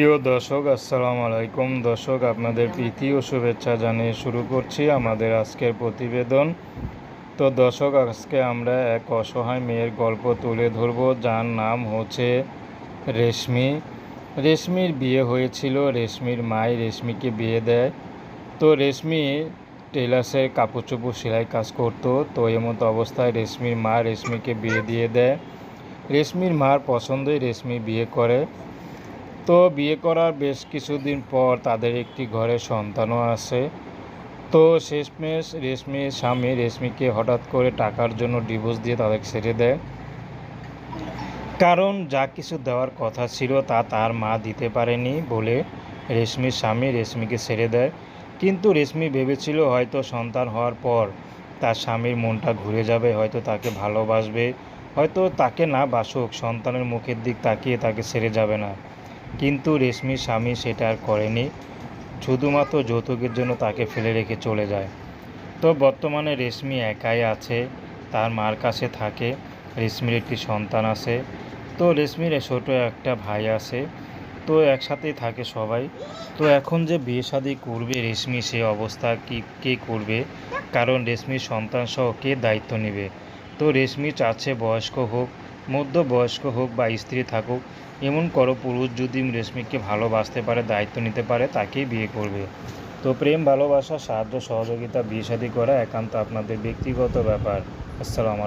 প্রিয় দর্শক আসসালামু আলাইকুম। দর্শক আপনাদের প্রীতি ও শুভেচ্ছা জানিয়ে শুরু করছি আমাদের আজকের প্রতিবেদন। তো দর্শক আজকে আমরা এক অসহায় মেয়ের গল্প তুলে ধরব যার নাম হচ্ছে রেশমি। রেশমির বিয়ে হয়েছিল রেশমির মাই রেশমিকে বিয়ে দেয়। তো রেশমি টেলার্সের কাপড় চোপড় সেলাই কাজ করতো তো এমতো অবস্থায় রেশমির মা রেশমিকে বিয়ে দিয়ে দেয়। রেশমির মার পছন্দই রেশমি বিয়ে করে। তো বিয়ে করার বেশ কিছুদিন পর তাদের একটি ঘরে সন্তানও আছে। তো শেষমেশ রেশমির স্বামী রেশমিকে হঠাৎ করে টাকার জন্য ডিভোর্স দিয়ে তাদের ছেড়ে দেয়। কারণ যা কিছু দেওয়ার কথা ছিল তা তার মা দিতে পারেনি বলে রেশমির স্বামী রেশমিকে ছেড়ে দেয়। কিন্তু রেশমি ভেবেছিল হয়তো সন্তান হওয়ার পর তার স্বামীর মনটা ঘুরে যাবে, হয়তো তাকে ভালোবাসবে, হয়তো তাকে না বাসুক, সন্তানের মুখের দিক তাকিয়ে তাকে ছেড়ে যাবে না। কিন্তু রেশমির স্বামী সেটা আর করেনি। শুধুমাত্র যৌতুকের জন্য তাকে ফেলে রেখে চলে যায়। তো বর্তমানে রেশমি একাই আছে, তার মার কাছে থাকে, রেশমির একটি সন্তান আছে। তো রেশমির ছোটো একটা ভাই আছে, তো একসাথেই থাকে সবাই। তো এখন যে বিয়ে শাদি করবে রেশমি, সে অবস্থা কি, কে করবে? কারণ রেশমির সন্তান সহ কে দায়িত্ব নেবে? তো রেশমি চাচ্ছে বয়স্ক হোক মধ্য বয়স্ক হোক বা স্ত্রী থাকুক, এমন করো পুরুষ যদি রেশমিকে ভালোবাসতে পারে, দায়িত্ব নিতে পারে, তাকেই বিয়ে করবে। তো প্রেম, ভালোবাসা, সাহায্য, সহযোগিতা, বিয়ে করা একান্ত আপনাদের ব্যক্তিগত ব্যাপার। আসসালামু